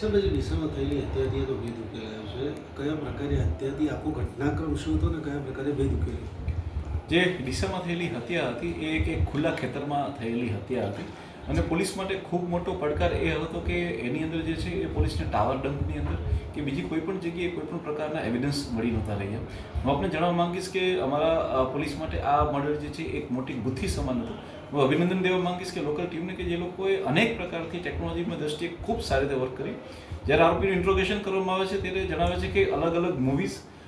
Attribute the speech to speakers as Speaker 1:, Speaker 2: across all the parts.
Speaker 1: સાહેબ જે ડીસામાં થયેલી હત્યાથી તો ભેદ ઉકેલાયો છે? કયા પ્રકારે હત્યાથી આખો ઘટનાક્રમ શું હતો ને કયા પ્રકારે ભેદ ઉકેલ્યો?
Speaker 2: જે દિશામાં થયેલી હત્યા હતી એ એક ખુલ્લા ખેતરમાં થયેલી હત્યા હતી. અને પોલીસ માટે ખૂબ મોટો પડકાર એ હતો કે એની અંદર જે છે એ પોલીસને ટાવર ડંપની અંદર કે બીજી કોઈ પણ જગ્યાએ કોઈ પણ પ્રકારના એવિડન્સ મળી નહોતા રહ્યા. હું આપને જણાવવા માંગીશ કે અમારા પોલીસ માટે આ મર્ડર જે છે એક મોટી બુદ્ધિ સમાન હતું. હું અભિનંદન દેવા માંગીશ કે લોકલ ટીમને કે જે લોકોએ અનેક પ્રકારથી ટેકનોલોજીમાં દ્રષ્ટિએ ખૂબ સારી રીતે વર્ક કરી. જ્યારે આરોપીનું ઇન્ટ્રોગેશન કરવામાં આવે છે ત્યારે જણાવે છે કે અલગ અલગ મૂવીઝ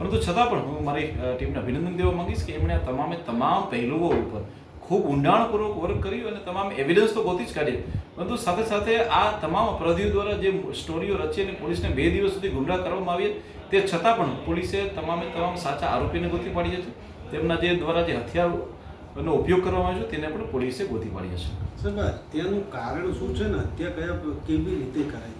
Speaker 2: પરંતુ છતાં પણ હું મારી ટીમને અભિનંદન દેવા માંગીશ કે એમણે આ તમામે તમામ પહેલુઓ ઉપર ખૂબ ઊંડાણપૂર્વક વર્ક કર્યું અને તમામ એવિડન્સ તો ગોતી જ કાઢી. પરંતુ સાથે સાથે આ તમામ અપરાધીઓ દ્વારા જે સ્ટોરીઓ રચી અને પોલીસને બે દિવસ સુધી ગુમરાહ કરવામાં આવી તે છતાં પણ પોલીસે તમામે તમામ સાચા આરોપીને ગોતી પાડ્યા છે. તેમના જે દ્વારા જે હથિયારનો ઉપયોગ કરવામાં આવ્યો તેને પણ પોલીસે ગોતી પાડ્યા છે.
Speaker 1: સાહેબ હત્યાનું કારણ શું છે ને? હત્યા કયા, કેવી રીતે કરાઈ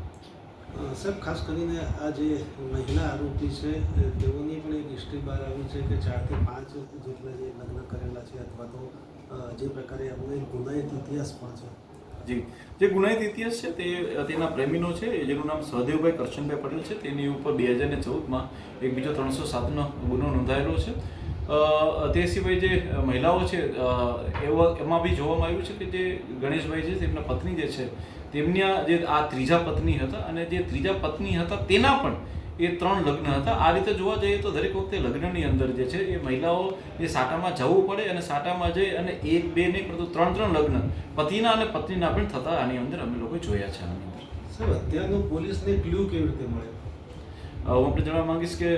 Speaker 1: સાહેબ, ખાસ કરીને આ જે મહિલા આરોપી છે તેઓની પણ એક હિસ્ટ્રી બહાર આવી છે કે ચારથી પાંચ જેટલા જે લગ્ન કરેલા છે અથવા તો જે પ્રકારે એમનો એક ગુનાહિત ઇતિહાસ પણ છે.
Speaker 2: જી. જે ગુનાહિત ઇતિહાસ છે તે તેના પ્રેમીનો છે જેનું નામ સહદેવભાઈ કરશનભાઈ પટેલ છે. તેની ઉપર બે હજાર ને ચૌદમાં એક બીજો ત્રણસો સાતનો ગુનો નોંધાયેલો છે. તે સિવાય જે મહિલાઓ છે એવા એમાં બી જોવામાં આવ્યું છે કે જે ગણેશભાઈ છે, તેમના પત્ની જે છે, તેમના જે આ ત્રીજા પત્ની હતા અને જે ત્રીજા પત્ની હતા તેના પણ એ ત્રણ લગ્ન હતા. આ રીતે જોવા જઈએ તો દરેક વખતે લગ્નની અંદર જે છે, એ મહિલાઓ એ સાટામાં જવું પડે અને સાટામાં જઈ અને એક, બે નહીં, પરંતુ ત્રણ ત્રણ લગ્ન પતિના અને પત્નીના પણ થતા આની અંદર અમે લોકો જોયા છે આની અંદર.
Speaker 1: સર અત્યારનું પોલીસને ક્લ્યુ કેવી રીતે મળે?
Speaker 2: હું આપણે જણાવવા માંગીશ કે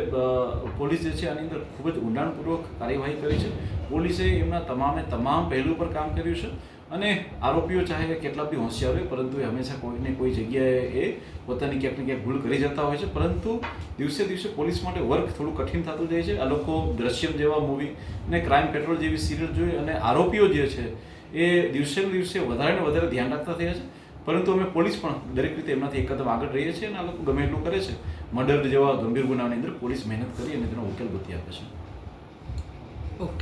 Speaker 2: પોલીસ જે છે આની અંદર ખૂબ જ ઊંડાણપૂર્વક કાર્યવાહી કરી છે. પોલીસે એમના તમામે તમામ પહેલું પર કામ કર્યું છે અને આરોપીઓ ચાહે કેટલા બી હોશિયાર હોય, પરંતુ હંમેશા કોઈને કોઈ જગ્યાએ એ પોતાની ક્યાંક ને ક્યાંક ભૂલ કરી જતા હોય છે. પરંતુ દિવસે દિવસે પોલીસ માટે વર્ક થોડું કઠિન થતું જાય છે. આ લોકો દ્રશ્યમ જેવા મૂવી અને ક્રાઇમ પેટ્રોલ જેવી સિરિયલ જોઈ અને આરોપીઓ જે છે એ દિવસે દિવસે વધારે ને વધારે ધ્યાન રાખતા થયા છે. પરંતુ અમે પોલીસ પણ દરેક રીતે એમનાથી એક કદમ આગળ રહીએ છીએ અને આ લોકો ગમે એટલું કરે છે. મર્ડર જેવા ગંભીર ગુનાની અંદર પોલીસ મહેનત કરી અને તેનો ઉકેલ ગોતી આપે છે.
Speaker 3: ઓકે.